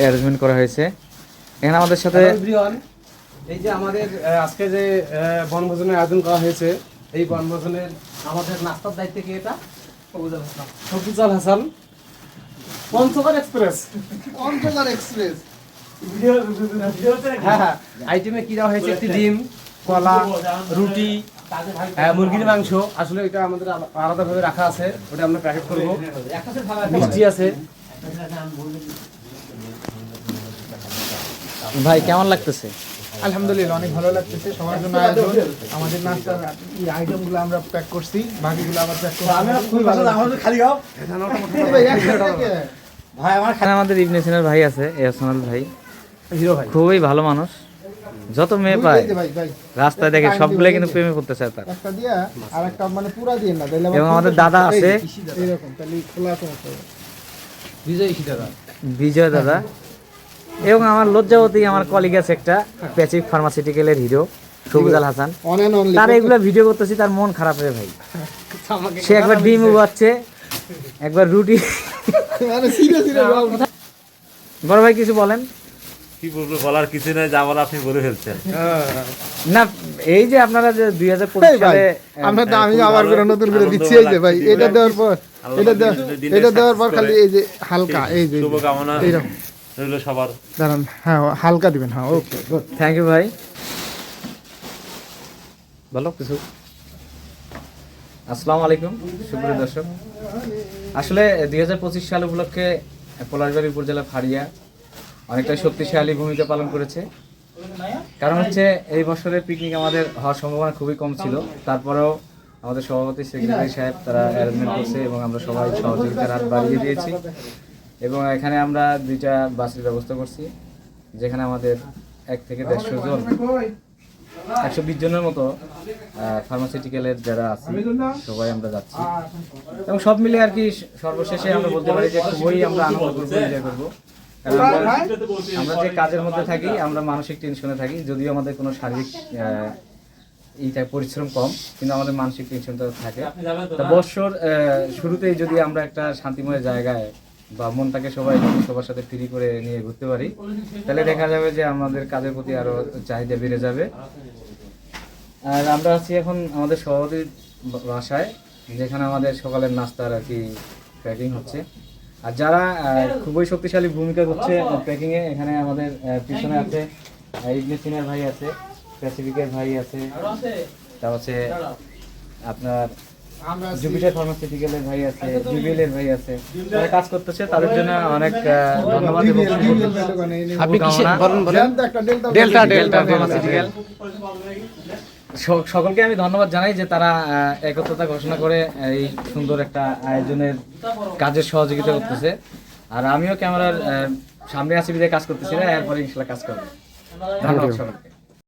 Arrangement করা হয়েছে। এখানে আমাদের সাথে এই যে আমাদের আজকে যে বনভোজনের আয়োজন করা হয়েছে এই বনভোজনের আমাদের নাস্তার দায়িত্বে কি এটা? সবুজাল হাসান। পঞ্চগড় এক্সপ্রেস অন্তকার এক্সপ্রেস হ্যাঁ হ্যাঁ। আইটেমে কি দেওয়া হয়েছে? একটি ডিম কলা রুটি মুরগির মাংস। আসলে এটা আমাদের আলাদাভাবে রাখা আছে। ওটা আমরা প্যাকেট করব। মিষ্টি আছে। ভাই কেমন লাগতেছে? আলহামদুলিল্লাহ অনেক ভালো লাগতেছে। সবার জন্য আয়োজন। আমাদের নাস্তার এই আইটেমগুলো আমরা প্যাক করছি। বাকিগুলো আবার প্যাক করছি। খুবই ভালো। আমাদের খালি দাও এখানে আমাদের ইবনে সিনার ভাই আছে এহসানাল ভাই। হিরো ভাই। খুবই ভালো মানুষ। যত মেয়ে পায় ভাই ভাই। রাস্তায় দেখে সবগুলো কিন্তু প্রেমে করতে চায় তার। একটা দিয়া আর একটা মানে পুরা দিয়ে না এবং আমাদের দাদা আছে। এরকম তাহলে খোলা হবে বিজয় ইশিদাদা বিজয় দাদা। এবং আমার লজ্জাবতী আমার কলিগ আছে একটা প্যাসিফিক ফার্মাসিউটিক্যালের হিরো সবুজাল হাসান। তার এগুলো ভিডিও করতেছি তার মন খারাপ রে ভাই। সে একবার ডিম উবাচ্ছে একবার রুটি। মানে বড় ভাই কিছু বলেন? কি বলব বলার কিছু নাই যা বলা আপনি বলে ফেলছেন। না এই যে আপনারা যে দুই হাজার পঁচিশ ভাই সালে আমরা তো আমি আবার করে নতুন করে দিচ্ছি এই যে ভাই এটা দেওয়ার পর এটা দেওয়ার এটা দেওয়ার পর খালি এই যে হালকা এই যে শুভকামনা। রইল সবার। দাঁড়ান হ্যাঁ হালকা দিবেন হ্যাঁ ওকে গুড থ্যাংক ইউ ভাই। বলো কিছু? আসসালামু আলাইকুম সুপ্রিয় দর্শক। আসলে দুই হাজার পঁচিশ সাল উপলক্ষে পলাশবাড়ি উপজেলা ফাড়িয়া অনেকটা শক্তিশালী ভূমিকা পালন করেছে। কারণ হচ্ছে এই বছরের পিকনিক আমাদের হওয়ার সম্ভাবনা খুবই কম ছিল। তারপরেও আমাদের সভাপতি সেক্রেটারি সাহেব তারা অ্যারেঞ্জমেন্ট করছে এবং আমরা সবাই সহযোগিতার হাত বাড়িয়ে দিয়েছি। এবং এখানে আমরা দুইটা বাসের ব্যবস্থা করছি যেখানে আমাদের এক থেকে দেড়শো জন একশো বিশ জনের মতো ফার্মাসিউটিক্যালের যারা আছে সবাই আমরা যাচ্ছি। এবং সব মিলে আর কি সর্বশেষে আমরা বলতে পারি যে খুবই আমরা আনন্দ করব এনজয় করব। কারণ আমরা যে কাজের মধ্যে থাকি আমরা মানসিক টেনশনে থাকি যদিও আমাদের কোনো শারীরিক এইটা পরিশ্রম কম কিন্তু আমাদের মানসিক টেনশনটা থাকে। বৎসর শুরুতেই যদি আমরা একটা শান্তিময় জায়গায় বা মনটাকে সবাই সবার সাথে ফ্রি করে নিয়ে ঘুরতে পারি, তাহলে দেখা যাবে যে আমাদের কাজের প্রতি আরও চাহিদা বেড়ে যাবে। আর আমরা আছি এখন আমাদের সভাপতির বাসায়, যেখানে আমাদের সকালের নাস্তার আর কি প্যাকিং হচ্ছে। আর যারা খুবই শক্তিশালী ভূমিকা করছে প্যাকিং এ এখানে আমাদের পিছনে আছে সিনার ভাই আছে প্যাসিফিকের ভাই আছে তা হচ্ছে আপনার জুপিটার ফার্মাসিউটিক্যালের ভাই আছে ভাই আছে। তারা কাজ করতেছে তাদের জন্য অনেক ধন্যবাদ এবং আপনি কিসে বলেন বলেন। ডেল্টা ডেল্টা ফার্মাসিউটিক্যাল সকলকে আমি ধন্যবাদ জানাই যে তারা আহ, একত্রতা ঘোষণা করে এই সুন্দর একটা আয়োজনের কাজের সহযোগিতা করতেছে। আর আমিও ক্যামেরার সামনে আছি বিদায় কাজ করতেছি না এরপরে ইনশাল্লাহ কাজ করব। ধন্যবাদ সকলকে।